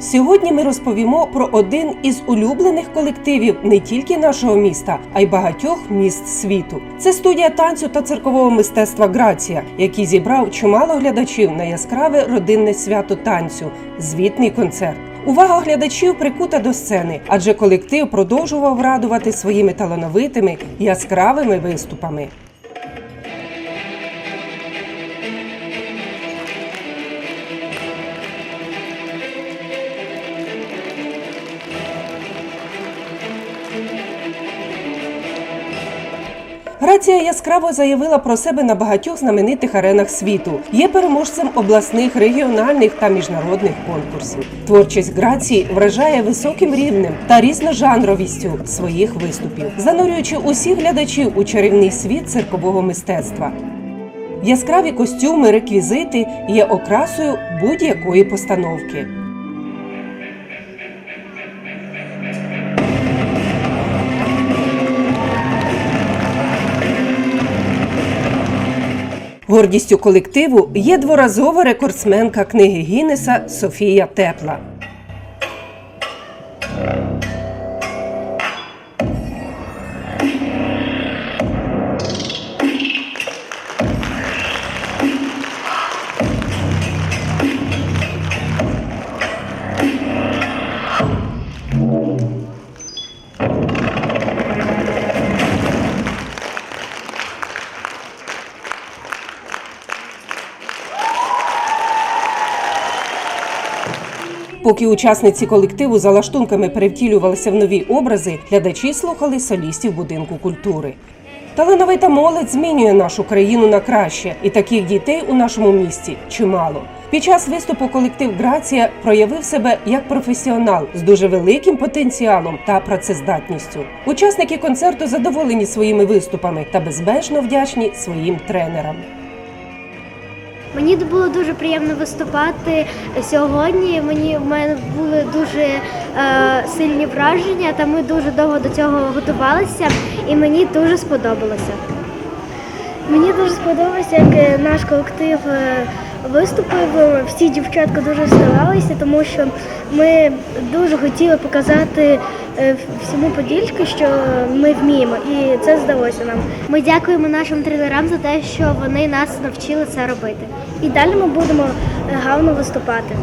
Сьогодні ми розповімо про один із улюблених колективів не тільки нашого міста, а й багатьох міст світу. Це студія танцю та циркового мистецтва Грація, який зібрав чимало глядачів на яскраве родинне свято танцю звітний концерт. Увага глядачів прикута до сцени, адже колектив продовжував радувати своїми талановитими яскравими виступами. Грація яскраво заявила про себе на багатьох знаменитих аренах світу. Є переможцем обласних, регіональних та міжнародних конкурсів. Творчість Грації вражає високим рівнем та різножанровістю своїх виступів, занурюючи усіх глядачів у чарівний світ циркового мистецтва. Яскраві костюми, реквізити є окрасою будь-якої постановки. Гордістю колективу є дворазова рекордсменка книги Гіннеса Софія Тепла. Поки учасниці колективу за лаштунками перевтілювалися в нові образи, глядачі слухали солістів будинку культури. Талановита молодь змінює нашу країну на краще, і таких дітей у нашому місті чимало. Під час виступу колектив Грація проявив себе як професіонал з дуже великим потенціалом та працездатністю. Учасники концерту задоволені своїми виступами та безмежно вдячні своїм тренерам. Мені було дуже приємно виступати сьогодні. Мені в мене були дуже е, сильні враження, та ми дуже довго до цього готувалися, і мені дуже сподобалося. Мені дуже сподобалося, як е, наш колектив е, виступив. Всі дівчатка дуже старалися, тому що ми дуже хотіли показати всьому Подільську, що ми вміємо, і це здалося нам. Ми дякуємо нашим тренерам за те, що вони нас навчили це робити. І далі ми будемо е, гарно виступати.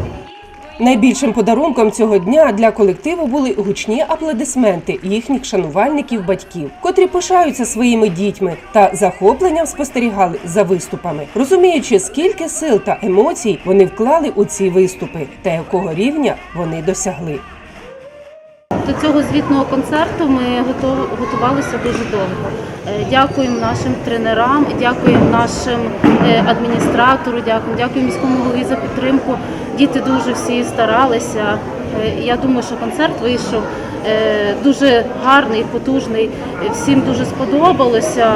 Найбільшим подарунком цього дня для колективу були гучні аплодисменти їхніх шанувальників батьків, котрі пишаються своїми дітьми та захопленням спостерігали за виступами, розуміючи, скільки сил та емоцій вони вклали у ці виступи та якого рівня вони досягли. До цього звітного концерту ми готувалися дуже довго. Е, Дякуємо нашим тренерам, дякуємо нашим е, адміністратору, дякуємо, дякуємо міському голові за підтримку. Діти дуже всі старалися. Е, Я думаю, що концерт вийшов дуже гарний, потужний. Всім дуже сподобалося.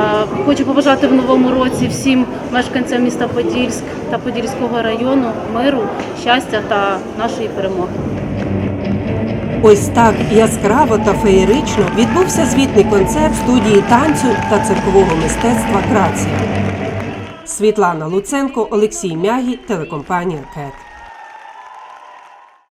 Хочу побажати в новому році всім мешканцям міста Подільськ та Подільського району миру, щастя та нашої перемоги. Ось так яскраво та феєрично відбувся звітний концерт студії танцю та циркового мистецтва Крація. Світлана Луценко, Олексій Мягі, телекомпанія КЕТ.